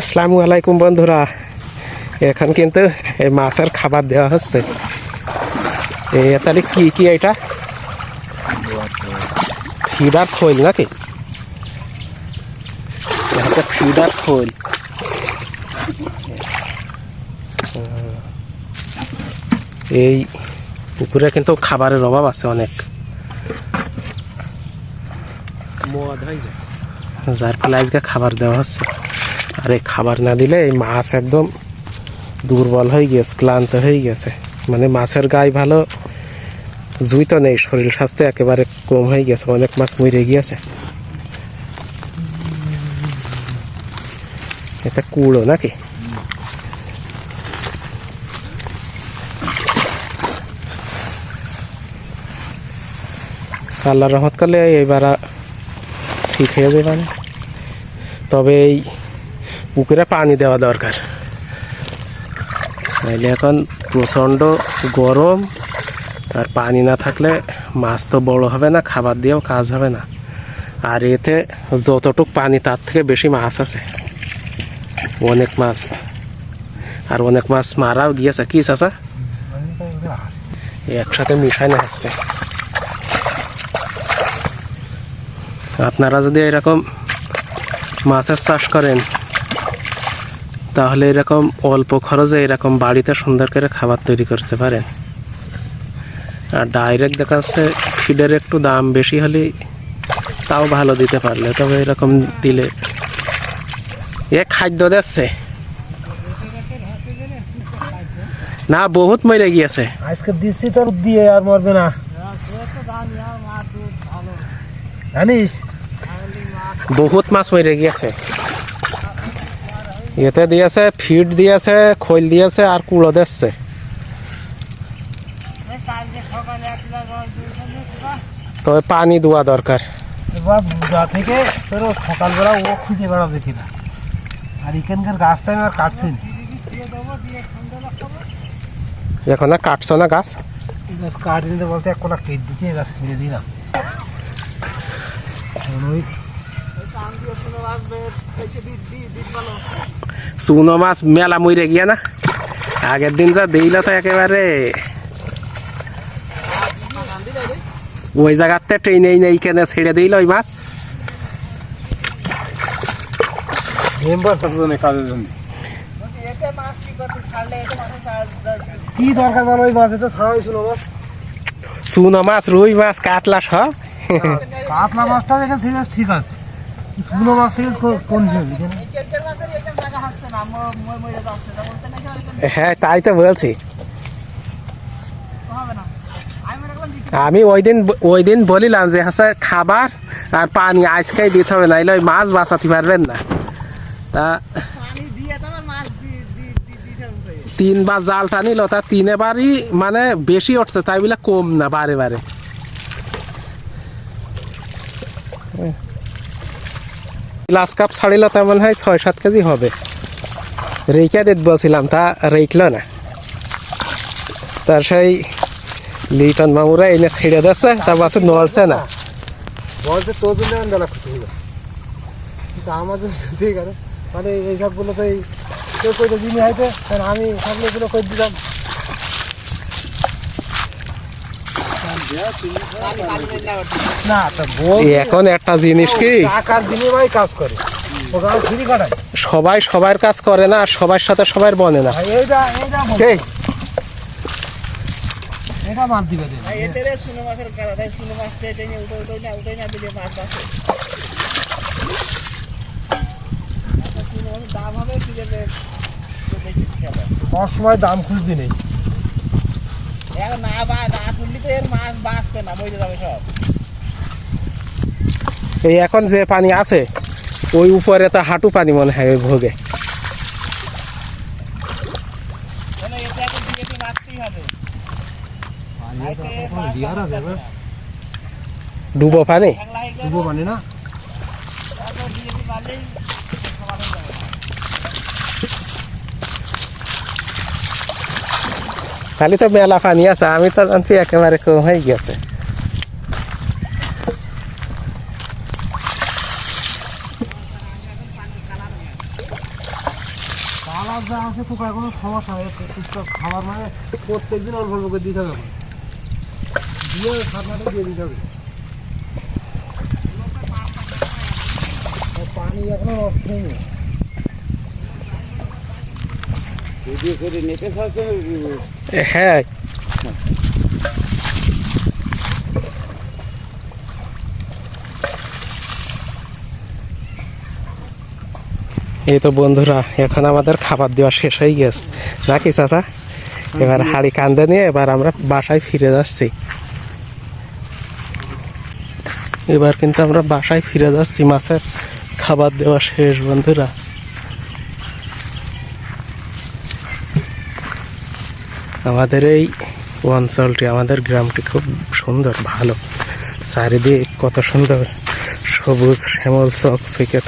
আসসালামু আলাইকুম বন্ধুরা। এখন কিন্তু এই মাছের খাবার দেওয়া হচ্ছে। তাহলে কি কি এটা? ফিডার খোল নাকি? এটা ফিডার খোল। এই পুকুরে কিন্তু খাবারের অভাব আছে অনেক। যার ফলে আজকে খাবার দেওয়া হচ্ছে। আর এই খাবার না দিলে এই মাছ একদম দুর্বল হয়ে গেছে, ক্লান্ত হয়ে গেছে। মানে মাছের গায়ে ভালো জুই তো নেই, শরীর স্বাস্থ্য একেবারে কম হয়ে গেছে, অনেক মাছ মরে গিয়েছে। এটা কুড়ো নাকি? আল্লাহ রহমত করলে আর ঠিক হয়ে যাবে তবে এই পুকুরে পানি দেওয়া দরকার। নাইলে এখন প্রচণ্ড গরম, আর পানি না থাকলে মাছ তো বড় হবে না, খাবার দিয়েও কাজ হবে না। আর এতে যতটুক পানি, তার থেকে বেশি মাছ আছে। অনেক মাছ। আর অনেক মাছ মারাও গিয়েছে। কি চাষা একসাথে মিশানো হচ্ছে। আপনারা যদি এরকম মাছের চাষ করেন তাহলে এরকম অল্প খরচে এরকম বাড়িতে সুন্দর করে খাবার তৈরি করতে পারেন। আর ডাইরেক্ট দেখা যাচ্ছে ফিডের একটু দাম বেশি হলে তাও ভালো দিতে পারলে তবে এরকম দিলে। এ খাদ্য দিচ্ছে। না বহুত মরে গিয়েছে। আজকে দিচ্ছি তোর দিয়ে আর মরবে না। জানিস? বহুত মাছ মরে গিয়েছে। এতে দিয়েছে ফিড দিয়েছে খৈল দিয়েছে আর কুড়ো দিচ্ছে। তবে পানি দেওয়া দরকার। এবার বুড়া থেকে তোর সকালবেলা ও খুঁজে বেড়াবে কিনা। আর এখানকার গাছটা আমি আর কাটছি না। এখন আর কাটছো না গাছ? গাছ কাটি নিতে বলতে এক কোলা কেট দিতে গাছ ছেড়ে দিলাম। ওই চুনো মাছ মেলা মরে গিয়া না? আগের দিন যা দিল তো একেবারে। ওই জায়গাতে ট্রেনে নেই কেনে ছেড়ে দিল ওই মাছ? কি দরকার ওই মাছ তো ছাড়াই ছিল মাছ। চুনো মাছ রুই মাছ কাতলা সব। কাতলা মাছটা সিরিয়াস ঠিক আছে। কোন হ্যাঁ তাই তো বলছি। আমি ওই দিন ওই দিন বলিলাম যে হচ্ছে খাবার আর পানি আজকেই দিতে হবে, নাইলে ওই মাছ বাঁচাতে পারবেন না। তা তিনবার জাল টানিল তা তিনবারই মানে বেশি উঠছে, তাই বলে কম না, বারে বারে। গ্লাস কাপ ছাড়িল তেমন হয় ছয় সাত কেজি হবে। রেখে দিতে বলছিলাম, তা রেখলো না। তার সেই লিটন মামুরা এনে ছেড়ে দিচ্ছে তার পাশে নড়ছে না। জন্য ঠিক আছে। মানে এই সবগুলো তো এই কেউ জিনি হয়তো আমি এগুলো করে দিলাম না তা বল এই এখন একটা জিনিস কি? কাজ করে। সবাই সবার কাজ করে না আর সবার সাথে সবার বনে না। শুনে মাছের দাম সময় খুঁজতে নেই। না বা এর মাছ বাঁচবে না মরে যাবে সব। এই এখন যে পানি আছে ওই উপরে তো হাঁটু পানি মনে হয় ওই ভোগে দেবে। ডুবো পানি? ডুবো পানি না তারপর দিয়েছি মারলেই সমান হয়ে যাবে খালি তো মেলা পানি আছে, আমি তো জানছি একেবারে কম হয়ে গেছে। আছে তো কোনো সমস্যা নেই খাবার মানে প্রত্যেক দিন অল্প অল্প দিতে হবে। দিয়ে খাবারটা দিয়ে দিতে হবে। পানি এখনও নষ্ট হয়নি হ্যাঁ। এই তো বন্ধুরা এখন আমাদের খাবার দেওয়া শেষ হয়ে গেছে। নাকি চাচা? এবার হাড়ি কান্দে নিয়ে এবার আমরা বাসায় ফিরে যাচ্ছি। এবার কিন্তু আমরা বাসায় ফিরে যাচ্ছি মাছের খাবার দেওয়া শেষ বন্ধুরা। আমাদের এই অঞ্চলটি, আমাদের গ্রামটি খুব সুন্দর, ভালো। চারিদিক কত সুন্দর, সবুজ, শ্যামল চক থেকে